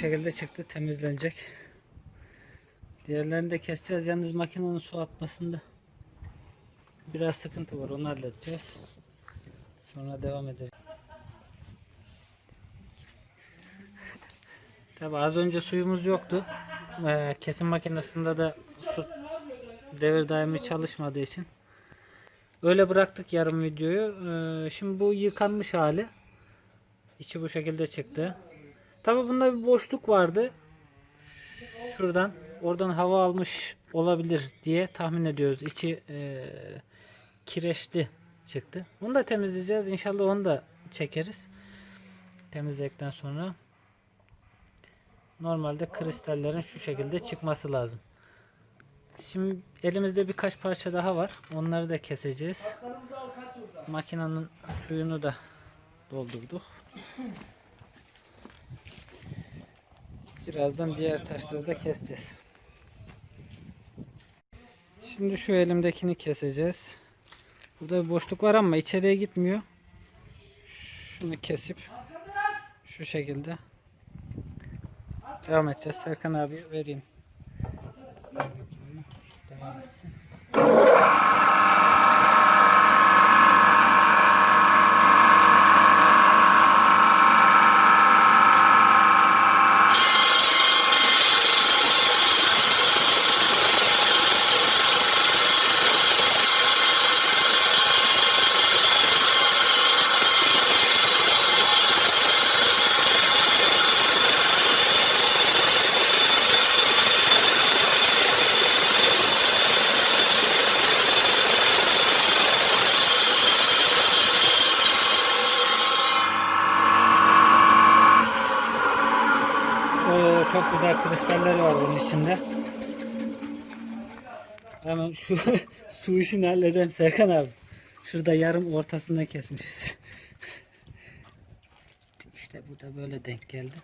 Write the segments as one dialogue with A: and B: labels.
A: şekilde çıktı temizlenecek. Diğerlerini de keseceğiz. Yalnız makinenin su atmasında biraz sıkıntı var. Onu halledeceğiz. Sonra devam edeceğiz. Tabi az önce suyumuz yoktu. Ee, kesim makinesinde de su devir daimi çalışmadığı için öyle bıraktık yarım videoyu. Ee, şimdi bu yıkanmış hali. İçi bu şekilde çıktı. Tabi bunda bir boşluk vardı. Şuradan oradan hava almış olabilir diye tahmin ediyoruz. İçi e, kireçli çıktı. Bunu da temizleyeceğiz. İnşallah onu da çekeriz. Temizledikten sonra normalde kristallerin şu şekilde çıkması lazım. Şimdi elimizde birkaç parça daha var. Onları da keseceğiz. Makinenin suyunu da doldurduk. Birazdan diğer taşları da keseceğiz. Şimdi şu elimdekini keseceğiz. Burada bir boşluk var ama içeriye gitmiyor. Şunu kesip şu şekilde devam edeceğiz. Serkan abi vereyim. Devam etsin. Çok güzel kristaller var bunun içinde. Hemen şu su işini halledelim Serkan abi. Şurada yarım ortasından kesmişiz. İşte bu da böyle denk geldi.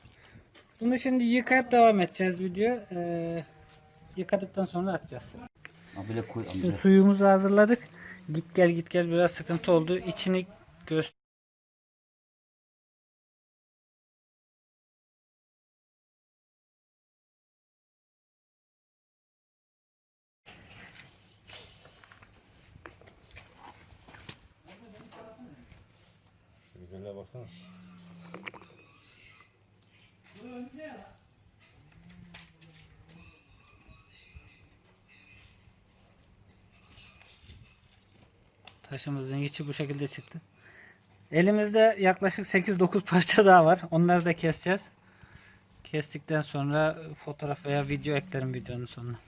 A: Bunu şimdi yıkayıp devam edeceğiz video. Ee, yıkadıktan sonra atacağız.
B: Ha böyle koy
A: Şimdi
B: amca.
A: suyumuzu hazırladık. Git gel git gel biraz sıkıntı oldu. İçini göster.
C: Güzelliğe baksana.
A: Taşımızın içi bu şekilde çıktı. Elimizde yaklaşık 8-9 parça daha var. Onları da keseceğiz. Kestikten sonra fotoğraf veya video eklerim videonun sonuna.